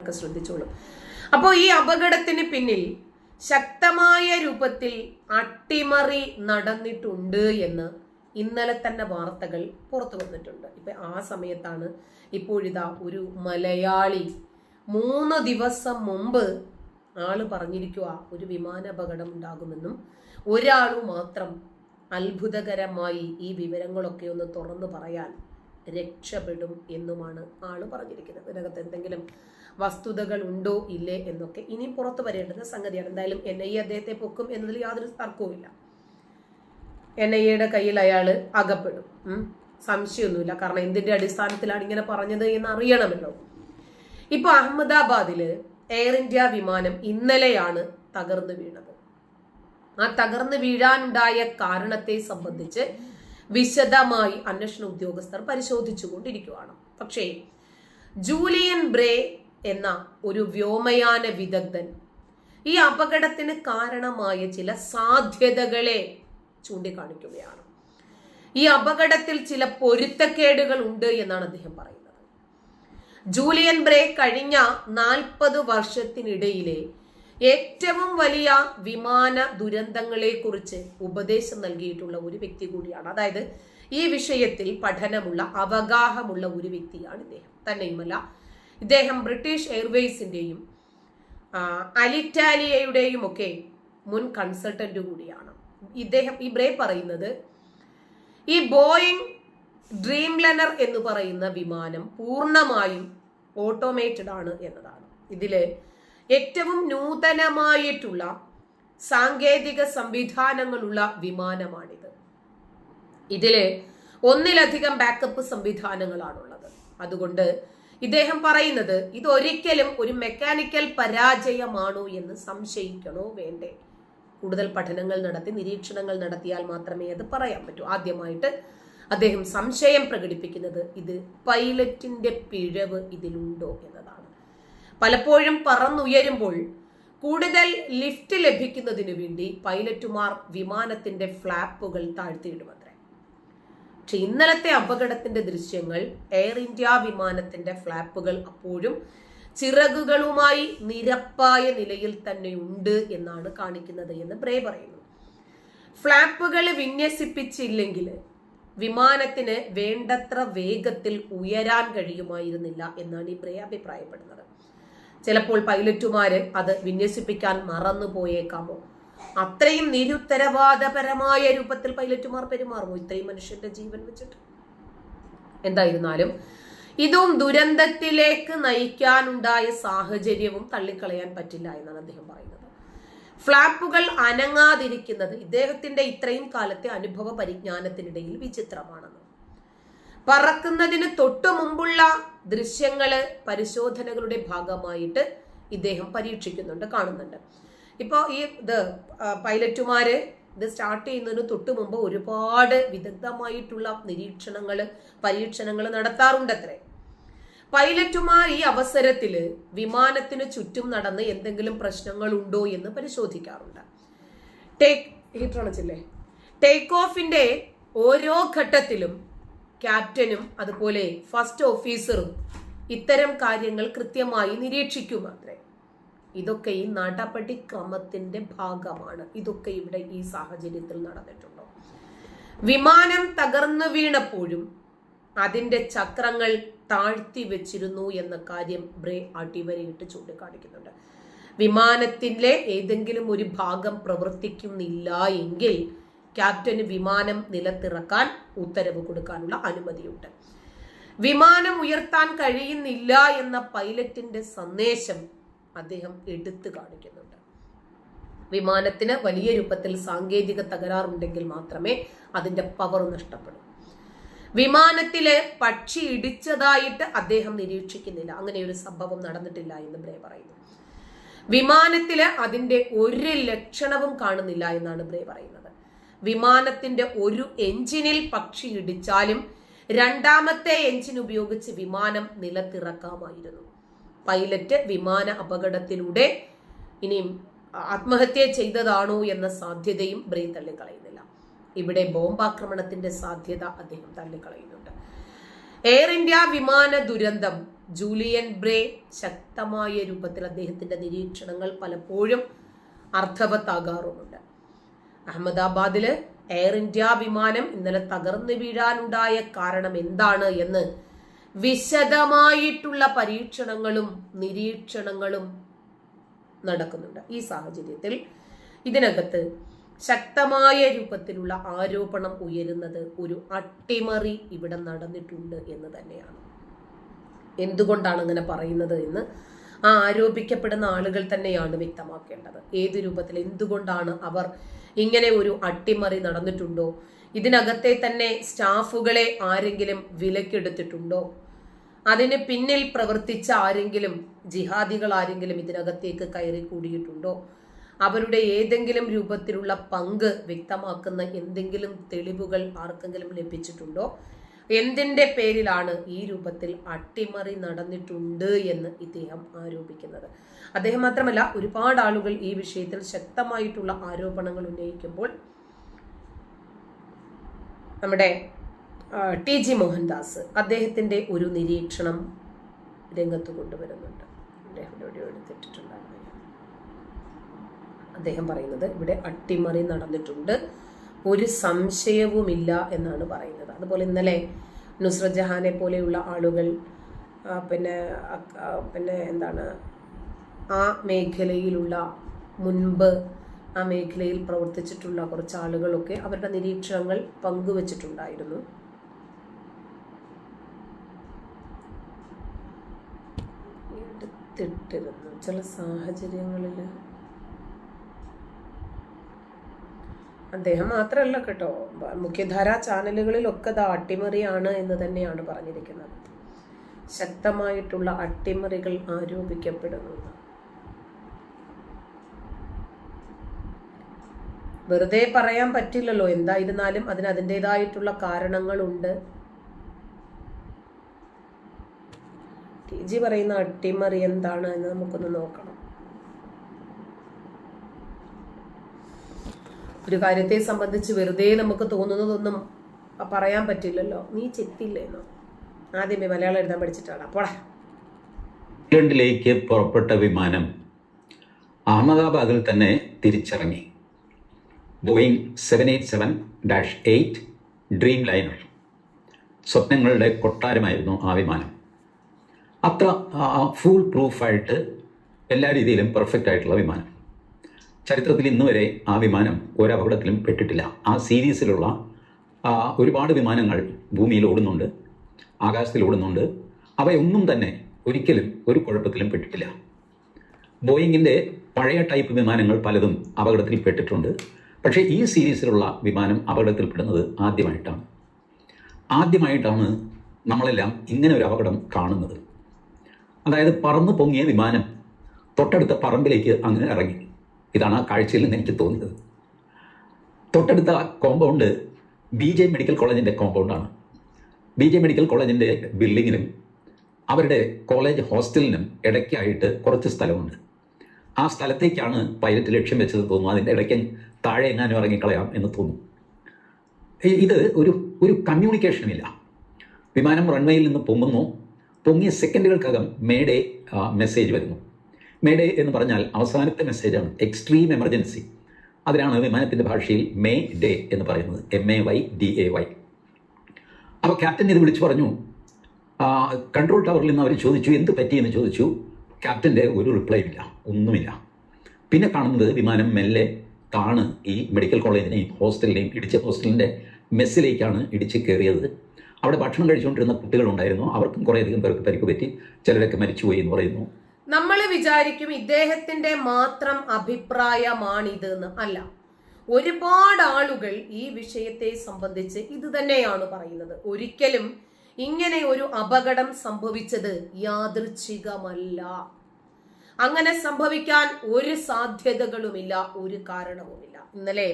ഒക്കെ ശ്രദ്ധിച്ചോളൂ. അപ്പോൾ ഈ അപകടത്തിന് പിന്നിൽ ശക്തമായ രൂപത്തിൽ അട്ടിമറി നടന്നിട്ടുണ്ട് എന്ന് ഇന്നലെ തന്നെ വാർത്തകൾ പുറത്തു വന്നിട്ടുണ്ട്. ഇപ്പൊ ആ സമയത്താണ് ഇപ്പോഴിതാ ഒരു മലയാളി മൂന്ന് ദിവസം മുമ്പ് ആൾ പറഞ്ഞിരിക്കുക ഒരു വിമാനാപകടം ഉണ്ടാകുമെന്നും ഒരാളു മാത്രം അത്ഭുതകരമായി ഈ വിവരങ്ങളൊക്കെ ഒന്ന് തുറന്നു പറയാൻ രക്ഷപ്പെടും എന്നുമാണ് ആൾ പറഞ്ഞിരിക്കുന്നത്. ഇതിനകത്ത് എന്തെങ്കിലും വസ്തുതകൾ ഉണ്ടോ ഇല്ലേ എന്നൊക്കെ ഇനി പുറത്തു വരേണ്ടുന്ന സംഗതിയാണ്. എന്തായാലും എൻ ഐ എ അദ്ദേഹത്തെ പൊക്കും എന്നതിൽ യാതൊരു തർക്കവുമില്ല എൻ ഐ എയുടെ കയ്യിൽ അയാൾ അകപ്പെടും. സംശയമൊന്നുമില്ല. കാരണം എന്തിന്റെ അടിസ്ഥാനത്തിലാണ് ഇങ്ങനെ പറഞ്ഞത് എന്ന് അറിയണമല്ലോ ഇപ്പൊ അഹമ്മദാബാദിൽ എയർ ഇന്ത്യ വിമാനം ഇന്നലെയാണ് തകർന്നു വീണത്. ആ തകർന്നു വീഴാനുണ്ടായ കാരണത്തെ സംബന്ധിച്ച് വിശദമായി അന്വേഷണ ഉദ്യോഗസ്ഥർ പരിശോധിച്ചുകൊണ്ടിരിക്കുകയാണ്. പക്ഷേ ജൂലിയൻ ബ്രേ എന്ന ഒരു വ്യോമയാന വിദഗ്ധൻ ഈ അപകടത്തിന് കാരണമായ ചില സാധ്യതകളെ ചൂണ്ടിക്കാണിക്കുകയാണ്. ഈ അപകടത്തിൽ ചില പൊരുത്തക്കേടുകൾ ഉണ്ട് എന്നാണ് അദ്ദേഹം പറയുന്നത്. ജൂലിയൻ ബ്രേ കഴിഞ്ഞ നാൽപ്പത് വർഷത്തിനിടയിലെ ഏറ്റവും വലിയ വിമാന ദുരന്തങ്ങളെ കുറിച്ച് ഉപദേശം നൽകിയിട്ടുള്ള ഒരു വ്യക്തി കൂടിയാണ്. അതായത് ഈ വിഷയത്തിൽ പഠനമുള്ള അവഗാഹമുള്ള ഒരു വ്യക്തിയാണ് ഇദ്ദേഹം. തന്നെയുമല്ല ഇദ്ദേഹം ബ്രിട്ടീഷ് എയർവേസിന്റെയും അലിറ്റാലിയയുടെയും ഒക്കെ മുൻ കൺസൾട്ടന്റ് കൂടിയാണ്. ഇദ്ദേഹം ഈ ബ്രേ പറയുന്നത് ഈ ബോയിങ് ഡ്രീം ലനർ എന്ന് പറയുന്ന വിമാനം പൂർണമായും ഓട്ടോമേറ്റഡ് ആണ് എന്നതാണ്. ഇതിൽ ഏറ്റവും നൂതനമായിട്ടുള്ള സാങ്കേതിക സംവിധാനങ്ങളുള്ള വിമാനമാണിത്. ഇതിൽ ഒന്നിലധികം ബാക്കപ്പ് സംവിധാനങ്ങളാണുള്ളത്. അതുകൊണ്ട് ഇദ്ദേഹം പറയുന്നത് ഇത് ഒരിക്കലും ഒരു മെക്കാനിക്കൽ പരാജയമാണോ എന്ന് സംശയിക്കണോ വേണ്ടേ? കൂടുതൽ പഠനങ്ങൾ നടത്തി നിരീക്ഷണങ്ങൾ നടത്തിയാൽ മാത്രമേ അത് പറയാൻ പറ്റൂ. ആദ്യമായിട്ട് അദ്ദേഹം സംശയം പ്രകടിപ്പിക്കുന്നത് ഇത് പൈലറ്റിന്റെ പിഴവ് ഇതിലുണ്ടോ എന്നതാണ്. പലപ്പോഴും പറന്നുയരുമ്പോൾ കൂടുതൽ ലിഫ്റ്റ് ലഭിക്കുന്നതിനു വേണ്ടി പൈലറ്റുമാർ വിമാനത്തിന്റെ ഫ്ലാപ്പുകൾ താഴ്ത്തിയിടുമത്രേ. പക്ഷെ ഇന്നലത്തെ അപകടത്തിന്റെ ദൃശ്യങ്ങൾ എയർ ഇന്ത്യ വിമാനത്തിന്റെ ഫ്ലാപ്പുകൾ അപ്പോഴും ചിറകുകളുമായി നിരപ്പായ നിലയിൽ തന്നെ ഉണ്ട് എന്നാണ് കാണിക്കുന്നത് എന്ന് ബ്രേ പറയുന്നു. ഫ്ലാപ്പുകൾ വിന്യസിപ്പിച്ചില്ലെങ്കിൽ വിമാനത്തിന് വേണ്ടത്ര വേഗത്തിൽ ഉയരാൻ കഴിയുമായിരുന്നില്ല എന്നാണ് ഈ ബ്രേ അഭിപ്രായപ്പെടുന്നത്. ചിലപ്പോൾ പൈലറ്റുമാര് അത് വിന്യസിപ്പിക്കാൻ മറന്നു പോയേക്കാമോ അത്രയും നിരുത്തരവാദപരമായ രൂപത്തിൽ പൈലറ്റുമാർ പെരുമാറുമോ? ഇത്രയും മനുഷ്യന്റെ ജീവൻ വെച്ചിട്ട്. എന്തായിരുന്നാലും ഇതും ദുരന്തത്തിലേക്ക് നയിക്കാനുണ്ടായ സാഹചര്യവും തള്ളിക്കളയാൻ പറ്റില്ല എന്നാണ് അദ്ദേഹം പറയുന്നത്. ഫ്ലാപ്പുകൾ അനങ്ങാതിരിക്കുന്നത് ഇദ്ദേഹത്തിന്റെ ഇത്രയും കാലത്തെ അനുഭവ പരിജ്ഞാനത്തിനിടയിൽ വിചിത്രമാണെന്ന്. പറക്കുന്നതിന് തൊട്ടു മുമ്പുള്ള ദൃശ്യങ്ങൾ പരിശോധനകളുടെ ഭാഗമായിട്ട് ഇദ്ദേഹം പരീക്ഷിക്കുന്നുണ്ട് കാണുന്നുണ്ട്. ഇപ്പോൾ ഈ ഇത് പൈലറ്റുമാര് ഇത് സ്റ്റാർട്ട് ചെയ്യുന്നതിന് തൊട്ട് മുമ്പ് ഒരുപാട് വിദഗ്ധമായിട്ടുള്ള നിരീക്ഷണങ്ങൾ പരീക്ഷണങ്ങൾ നടത്താറുണ്ട് നടത്താറുണ്ടത്രേ. പൈലറ്റുമാർ ഈ അവസരത്തിൽ വിമാനത്തിന് ചുറ്റും നടന്ന് എന്തെങ്കിലും പ്രശ്നങ്ങൾ ഉണ്ടോ എന്ന് പരിശോധിക്കാറുണ്ട്. ടേക്ക് ഹീറ്റർ ടേക്ക് ഓഫിന്റെ ഓരോ ഘട്ടത്തിലും ക്യാപ്റ്റനും അതുപോലെ ഫസ്റ്റ് ഓഫീസറും ഇത്തരം കാര്യങ്ങൾ കൃത്യമായി നിരീക്ഷിക്കും അത്രേ. ഇതൊക്കെ ഈ നാട്ടാപ്പട്ടി ക്രമത്തിന്റെ ഭാഗമാണ്. ഇതൊക്കെ ഇവിടെ ഈ സാഹചര്യത്തിൽ നടന്നിട്ടുണ്ടോ? വിമാനം തകർന്നു വീണപ്പോഴും അതിന്റെ ചക്രങ്ങൾ താഴ്ത്തി വെച്ചിരുന്നു എന്ന കാര്യം ബ്രേ അടിവരയിട്ട് ചൂണ്ടിക്കാണിക്കുന്നുണ്ട്. വിമാനത്തിലെ ഏതെങ്കിലും ഒരു ഭാഗം പ്രവർത്തിക്കുന്നില്ല എങ്കിൽ ക്യാപ്റ്റന് വിമാനം നിലത്തിറക്കാൻ ഉത്തരവ് കൊടുക്കാനുള്ള അനുമതിയുണ്ട്. വിമാനം ഉയർത്താൻ കഴിയുന്നില്ല എന്ന പൈലറ്റിന്റെ സന്ദേശം അദ്ദേഹം എടുത്തു കാണിക്കുന്നുണ്ട്. വിമാനത്തിന് വലിയ രൂപത്തിൽ സാങ്കേതിക തകരാറുണ്ടെങ്കിൽ മാത്രമേ അതിന്റെ പവർ നഷ്ടപ്പെടൂ. വിമാനത്തിലെ പക്ഷി ഇടിച്ചതായിട്ട് അദ്ദേഹം നിരീക്ഷിക്കുന്നില്ല. അങ്ങനെ ഒരു സംഭവം നടന്നിട്ടില്ല എന്ന് ബ്രേ പറയുന്നു. വിമാനത്തിൽ അതിന്റെ ഒരു ലക്ഷണവും കാണുന്നില്ല എന്നാണ് ബ്രേ പറയുന്നത്. വിമാനത്തിന്റെ ഒരു എഞ്ചിനിൽ പക്ഷി ഇടിച്ചാലും രണ്ടാമത്തെ എഞ്ചിൻ ഉപയോഗിച്ച് വിമാനം നിലത്തിറക്കാമായിരുന്നു. പൈലറ്റ് വിമാന അപകടത്തിലൂടെ ഇനിയും ആത്മഹത്യ ചെയ്തതാണോ എന്ന സാധ്യതയും ബ്രെയിൻ തള്ളിക്കളയുന്നില്ല. ഇവിടെ ബോംബാക്രമണത്തിന്റെ സാധ്യത അദ്ദേഹം തള്ളിക്കളയുന്നുണ്ട്. എയർ ഇന്ത്യ വിമാന ദുരന്തം ജൂലിയൻ ബ്രേ ശക്തമായ രൂപത്തിൽ അദ്ദേഹത്തിന്റെ നിരീക്ഷണങ്ങൾ പലപ്പോഴും അർത്ഥവത്താകാറുമുണ്ട്. അഹമ്മദാബാദിൽ എയർ ഇന്ത്യ വിമാനം ഇന്നലെ തകർന്നു വീഴാനുണ്ടായ കാരണം എന്താണ് എന്ന് വിശദമായിട്ടുള്ള പരീക്ഷണങ്ങളും നിരീക്ഷണങ്ങളും നടക്കുന്നുണ്ട്. ഈ സാഹചര്യത്തിൽ ഇതിനകത്ത് ശക്തമായ രൂപത്തിലുള്ള ആരോപണം ഉയരുന്നത് ഒരു അട്ടിമറി ഇവിടെ നടന്നിട്ടുണ്ട് എന്ന് തന്നെയാണ്. എന്തുകൊണ്ടാണ് അങ്ങനെ പറയുന്നത് എന്ന് ആ ആരോപിക്കപ്പെടുന്ന ആളുകൾ തന്നെയാണ് വ്യക്തമാക്കേണ്ടത്. ഏത് രൂപത്തിൽ എന്തുകൊണ്ടാണ് അവർ ഇങ്ങനെ ഒരു അട്ടിമറി നടന്നിട്ടുണ്ടോ? ഇതിനകത്തെ തന്നെ സ്റ്റാഫുകളെ ആരെങ്കിലും വിലക്കെടുത്തിട്ടുണ്ടോ? അതിന് പിന്നിൽ പ്രവർത്തിച്ച ആരെങ്കിലും ജിഹാദികൾ ആരെങ്കിലും ഇതിനകത്തേക്ക് കയറി കൂടിയിട്ടുണ്ടോ അവരുടെ ഏതെങ്കിലും രൂപത്തിലുള്ള പങ്ക് വ്യക്തമാക്കുന്ന എന്തെങ്കിലും തെളിവുകൾ ആർക്കെങ്കിലും ലഭിച്ചിട്ടുണ്ടോ? എന്തിന്റെ പേരിലാണ് ഈ രൂപത്തിൽ അട്ടിമറി നടന്നിട്ടുണ്ട് എന്ന് ഇദ്ദേഹം ആരോപിക്കുന്നത്? അദ്ദേഹം മാത്രമല്ല ഒരുപാട് ആളുകൾ ഈ വിഷയത്തിൽ ശക്തമായിട്ടുള്ള ആരോപണങ്ങൾ ഉന്നയിക്കുമ്പോൾ നമ്മുടെ ടി ജി മോഹൻദാസ് അദ്ദേഹത്തിന്റെ ഒരു നിരീക്ഷണം രംഗത്ത് കൊണ്ടുവരുന്നുണ്ട്. അദ്ദേഹം എവിടെയോ എടുത്തിട്ടുണ്ടായിരുന്നു അദ്ദേഹം പറയുന്നത് ഇവിടെ അട്ടിമറി നടന്നിട്ടുണ്ട്. ഒരു സംശയവുമില്ല എന്നാണ് പറയുന്നത്. അതുപോലെ ഇന്നലെ നുസ്രത് ജഹാനെ പോലെയുള്ള ആളുകൾ പിന്നെ പിന്നെ എന്താണ് ആ മേഖലയിലുള്ള മുൻപ് ആ മേഖലയിൽ പ്രവർത്തിച്ചിട്ടുള്ള കുറച്ച് ആളുകളൊക്കെ അവരുടെ നിരീക്ഷണങ്ങൾ പങ്കുവച്ചിട്ടുണ്ടായിരുന്നു. ചില സാഹചര്യങ്ങളിൽ അദ്ദേഹം മാത്രമല്ല കേട്ടോ. മുഖ്യധാര ചാനലുകളിലൊക്കെ അത് അട്ടിമറിയാണ് എന്ന് തന്നെയാണ് പറഞ്ഞിരിക്കുന്നത്. ശക്തമായിട്ടുള്ള അട്ടിമറികൾ ആരോപിക്കപ്പെടുന്നു. വെറുതെ പറയാൻ പറ്റില്ലല്ലോ. എന്തായിരുന്നാലും അതിന് അതിന്റെതായിട്ടുള്ള കാരണങ്ങളുണ്ട്. ടി ജി പറയുന്ന അട്ടിമറി എന്താണ് എന്ന് നമുക്കൊന്ന് നോക്കണം. ഒരു കാര്യത്തെ സംബന്ധിച്ച് വെറുതെ നമുക്ക് തോന്നുന്നതൊന്നും പറയാൻ പറ്റില്ലല്ലോ. നീ ചെത്തില്ലേന്നോ ആദ്യമേ മലയാളം എഴുതാൻ പഠിച്ചിട്ടാണ്. അപ്പോളെ ഇംഗ്ലണ്ടിലേക്ക് പുറപ്പെട്ട വിമാനം അഹമ്മദാബാദിൽ തന്നെ തിരിച്ചിറങ്ങി. Boeing seven eight seven dash eight Dreamliner. സ്വപ്നങ്ങളുടെ കൊട്ടാരമായിരുന്നു ആ വിമാനം. അത്ര ഫുൾ പ്രൂഫായിട്ട് എല്ലാ രീതിയിലും പെർഫെക്റ്റ് ആയിട്ടുള്ള വിമാനം. ചരിത്രത്തിൽ ഇന്ന് വരെ ആ വിമാനം ഒരപകടത്തിലും പെട്ടിട്ടില്ല. ആ സീരീസിലുള്ള ഒരുപാട് വിമാനങ്ങൾ ഭൂമിയിൽ ഓടുന്നുണ്ട് ആകാശത്തിൽ ഓടുന്നുണ്ട്. അവയൊന്നും തന്നെ ഒരിക്കലും ഒരു കുഴപ്പത്തിലും പെട്ടിട്ടില്ല. ബോയിങ്ങിന്റെ പഴയ ടൈപ്പ് വിമാനങ്ങൾ പലതും അപകടത്തിൽ പെട്ടിട്ടുണ്ട്. പക്ഷേ ഈ സീരീസിലുള്ള വിമാനം അപകടത്തിൽപ്പെടുന്നത് ആദ്യമായിട്ടാണ്. ആദ്യമായിട്ടാണ് നമ്മളെല്ലാം ഇങ്ങനെ ഒരു അപകടം കാണുന്നത്. അതായത് പറന്ന് പൊങ്ങിയ വിമാനം തൊട്ടടുത്ത പറമ്പിലേക്ക് അങ്ങ് ഇറങ്ങി. ഇതാണ് ആ കാഴ്ചയിൽ നിന്ന് എനിക്ക് തോന്നിയത്. തൊട്ടടുത്ത കോമ്പൗണ്ട് ബി ജെ മെഡിക്കൽ കോളേജിന്റെ കോമ്പൗണ്ടാണ് ബി ജെ മെഡിക്കൽ കോളേജിന്റെ ബിൽഡിങ്ങിനും അവരുടെ കോളേജ് ഹോസ്റ്റലിനും ഇടയ്ക്കായിട്ട് കുറച്ച് സ്ഥലമുണ്ട്. ആ സ്ഥലത്തേക്കാണ് പൈലറ്റ് ലക്ഷ്യം വെച്ചത് തോന്നുന്നു. അതിന്റെ ഇടയ്ക്ക് താഴെ എങ്ങാനും ഇറങ്ങിക്കളയാം എന്ന് തോന്നുന്നു. ഇത് ഒരു ഒരു കമ്മ്യൂണിക്കേഷനില്ല വിമാനം റൺവേയിൽ നിന്ന് പൊങ്ങുന്നു. പൊങ്ങിയ സെക്കൻഡുകൾക്കകം മേഡേ മെസ്സേജ് വരുന്നു. മേഡേ എന്ന് പറഞ്ഞാൽ അവസാനത്തെ മെസ്സേജാണ് എക്സ്ട്രീം എമർജൻസി അതിനാണ് വിമാനത്തിന്റെ ഭാഷയിൽ മേ ഡേ എന്ന് പറയുന്നത്. M A Y D A Y അപ്പോൾ ക്യാപ്റ്റൻ ഇത് വിളിച്ചു പറഞ്ഞു. കൺട്രോൾ ടവറിൽ നിന്ന് അവർ ചോദിച്ചു എന്ത് പറ്റിയെന്ന് ചോദിച്ചു. ക്യാപ്റ്റന്റെ ഒരു റിപ്ലൈ ഇല്ല. ഒന്നുമില്ല. പിന്നെ കാണുന്നത് വിമാനം മെല്ലെ താണ് ഈ മെഡിക്കൽ കോളേജിനെയും ഹോസ്റ്റലിനെയും ഇടിച്ച ഹോസ്റ്റലിന്റെ മെസ്സിലേക്കാണ് ഇടിച്ച് കയറിയത് അവിടെ ഭക്ഷണം കഴിച്ചുകൊണ്ടിരുന്ന കുട്ടികളുണ്ടായിരുന്നു. അവർക്കും കുറേയധികം പേർക്ക് പരിക്ക് പറ്റി. ചിലരൊക്കെ മരിച്ചുപോയി എന്ന് പറയുന്നു. നമ്മൾ വിചാരിക്കും ഇദ്ദേഹത്തിന്റെ മാത്രം അഭിപ്രായമാണിത് എന്ന് അല്ല ഒരുപാട് ആളുകൾ ഈ വിഷയത്തെ സംബന്ധിച്ച് ഇത് തന്നെയാണ് പറയുന്നത്. ഒരിക്കലും ഇങ്ങനെ ഒരു അപകടം സംഭവിച്ചത് യാദൃച്ഛികമല്ല. അങ്ങനെ സംഭവിക്കാൻ ഒരു സാധ്യതകളുമില്ല ഒരു കാരണവുമില്ല. ഇന്നലെ